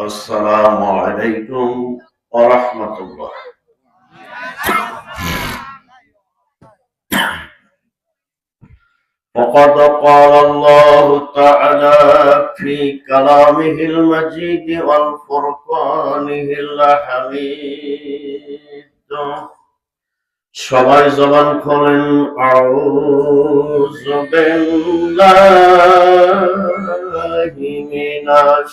السلام عليكم ورحمة الله وقد قال الله تعالى في كلامه المجيد والفرقانه الحميد সবাই জবান খোলেন আউযু বিল্লাহি মিনাশ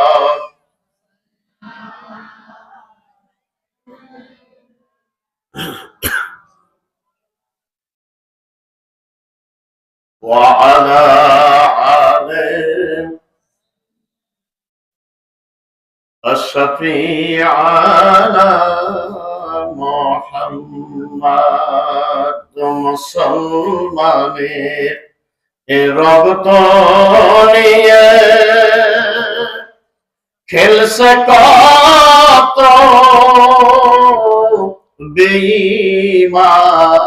وعلى آله الشفيع على محمد مسلمان রক্ত নিয়ে খেলছে কত বেঈমান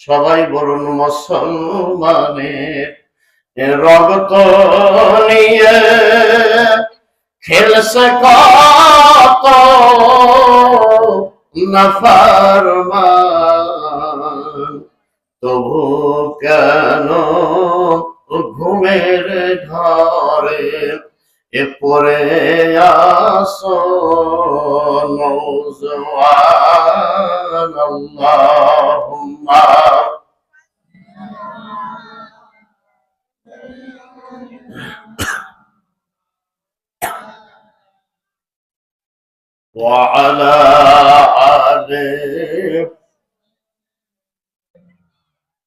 সবাই বলুন মুসলমানের রক্ত নিয়ে খেলছে কত নফরমান। তবু কেন ঘুমের ঘরে এ পরে আসো وعلى آله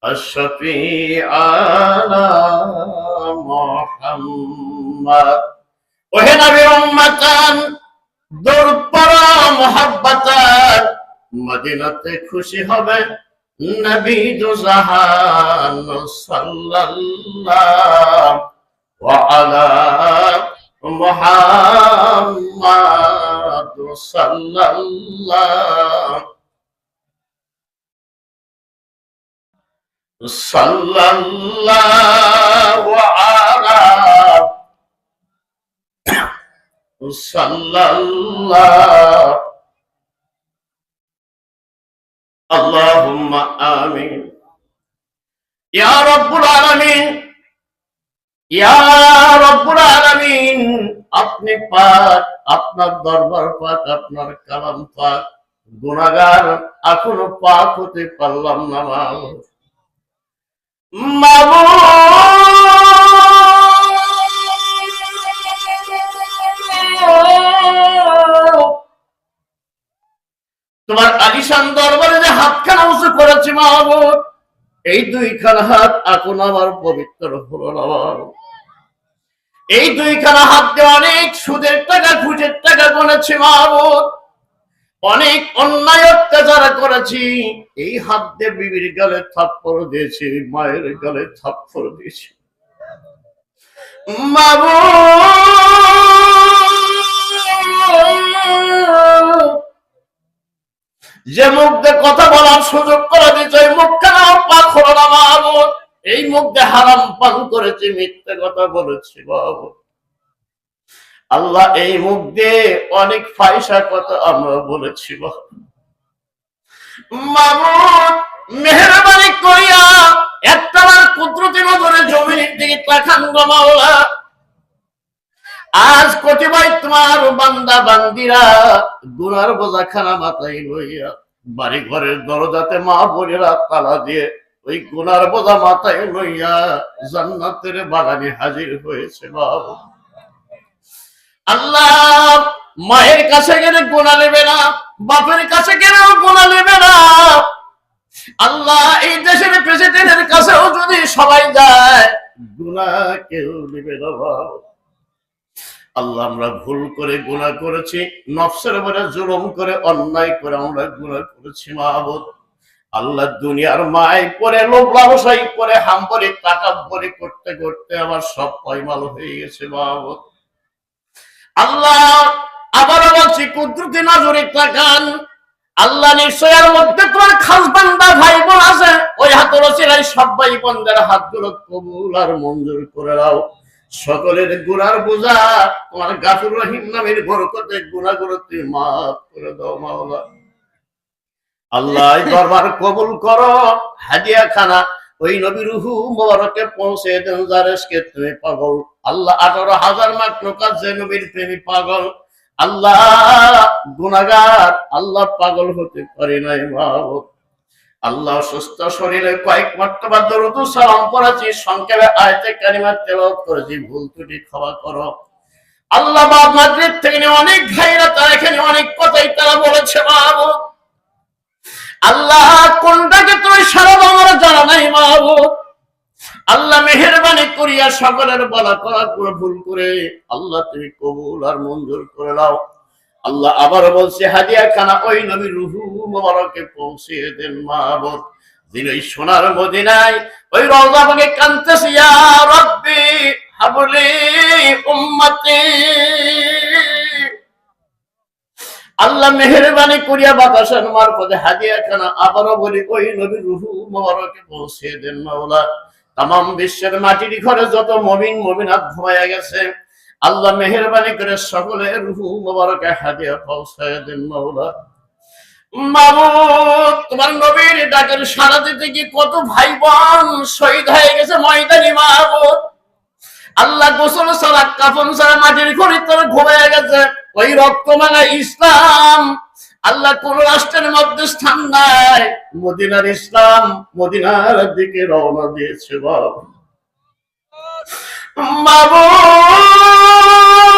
الشفيع على محمد وهي نبي أمة দৌড় পড়া মোহাব্বতার মদিনাতে খুশি হবে নবী জাহান সাল্লাল্লাহু আলা মুহাম্মাদ সাল্লাল্লাহু সাল্লাল্লাহু আলা সাল্লাল্লাহু আপনি পাক, আপনার দরবার পাক, আপনার কালাম পাক গুণাগার এখনও পাক হতে পারলাম না মাবুদ! তোমার আলিশান দরবারে হাতখানা উঁচু করেছি মাহবুব এই দুইখানা হাত এখন আমার পবিত্র হলো না। এই দুইখানা হাত দিয়ে অনেক সুদের টাকা, ঘুষের টাকা গুনেছি মাহবুব অনেক অন্যায় অত্যাচার করেছি। এই হাত দিয়ে বিবির গালে থাপ্পড় দিয়েছি, মায়ের গালে থাপ্পড় দিয়েছি। মাবুদ যে মুখ কথা বলার সুযোগ করে দিচ্ছে এই মুখ কেন পাক হলো এই মুখ দিয়ে হারাম পান করেছি, মিথ্যে কথা বলেছি বাবু। আল্লাহ এই মুখ দিয়ে অনেক ফাইসা কথা আমরা বলেছি বাবু। মেহরবানি করিয়া একটাবার কুদরতি নজরে জমিনের দিকে আজ কতিপয় তোমার বান্দা বান্দিরা গুনার বোঝা খানা মাথায় লইয়া বাড়ি ঘরের দরজাতে মা বোনেরা তালা দিয়ে ওই গুনার বোঝা মাথায় লইয়া জান্নাতের বাগানে হাজির হয়েছে বাবু। আল্লাহ, মায়ের কাছে গেলে গোনা নেবে না, বাপের কাছে গেলেও গোনা নেবে না। আল্লাহ, এই দেশের প্রেসিডেন্টের কাছেও যদি সবাই যায় গুনা কেউ নেবে না বাবু। আল্লাহ আমরা ভুল করে গুনাহ করেছি, নফসের উপরে জুলুম করে, অন্যায় করে আমরা গুনাহ করেছি মাহবুদ আল্লাহ দুনিয়ার মায় পরে লোক লাভসাই করে হাম্বরি টাকা বরি করতে করতে আমার সব পয়মাল হয়ে গেছে মাহবুদ আল্লাহ আবারও বলছি, কুদরতি নজরে তাকান। আল্লাহ নিশ্চয়ের মধ্যে তোমার খাস বান্দা ভাই বোন আছে। ওই হাতের সব ভাই বোনদের হাতগুলো কবুল আর মঞ্জুর করে দাও সকলের গুনার বোঝা, তোমার গাফুর রহিম নামের বরকতে গুনাহগুলো তুমি মাফ করে দাও, মাওলা। আল্লাহ দরবার কবুল করো হাদিয়া খানা ওই নবী রুহু মোবারকে পৌঁছে দেন জারেসকে তুমি পাগল। আল্লাহ আঠারো হাজার মাকলুকাত যে নবীর প্রেমী পাগল। আল্লাহ গুনাগার আল্লাহ পাগল হতে পারি নাই বাবু আল্লাহ সুস্থ শরীরে কয়েক মর্তবা দরুদ সালাম পড়াচ্ছি সংক্ষেপে আয়তে কারিমা তেলাওয়াত করেছি, ভুল ত্রুটি ক্ষমা করো। আল্লাহ বাদ মাদ্রিদ থেকে নিয়ে অনেক ভাইরা তারা এখানে অনেক কথাই তারা বলেছে বাবু আল্লাহ কোনটাকে তুমি সারা আমার জানা নাই বাবু আল্লাহ মেহেরবানি করিয়া সকলের বলা করা করে ভুল করে, আল্লাহ তুমি কবুল আর মঞ্জুর করে দাও আল্লাহ আবার বলছে হাদিয়া খানা ওই নবী রুহু। মোবারকে পৌঁছে দেন মাহবুব। দিন ওই সোনার মদিনায় ওই রওজা ভাগে কানতেছে রব্বি, হাবলি উম্মতি। আল্লাহ মেহেরবানি করিয়া বাতাসের মারফতে হাদিয়া খানা আবারও বলি, ওই নবী রুহু মোবারকে পৌঁছে দেন মাওলা। তাম বিশ্বের মাটির ঘরে যত মমিন মমিনাত ঘুমাইয়া গেছে, আল্লাহ মেহেরবানি করে সকলে রুহু মোবারকে হাদিয়া পৌঁছায় দেন মাওলা। মাবুদ তোমার নবীর ডাকের সারা দিতে কি কত ভাই বোন শহীদ হয়ে গেছে ময়দানি মাহবুদ আল্লাহ গোসল সারা কাফন সারা মাটির ঘরে তোর ঘুমাইয়া গেছে। ওই রক্ত মাঙা ইসলাম, আল্লাহ কোন রাষ্ট্রের মধ্যে স্থান নাই। মদিনার ইসলাম মদিনার দিকে রওনা দিয়েছে বাবা আলিমুল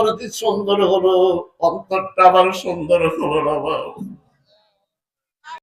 পাড়ায় সুন্দর হলো অন্তরটা আবার সুন্দর হলো বাবা।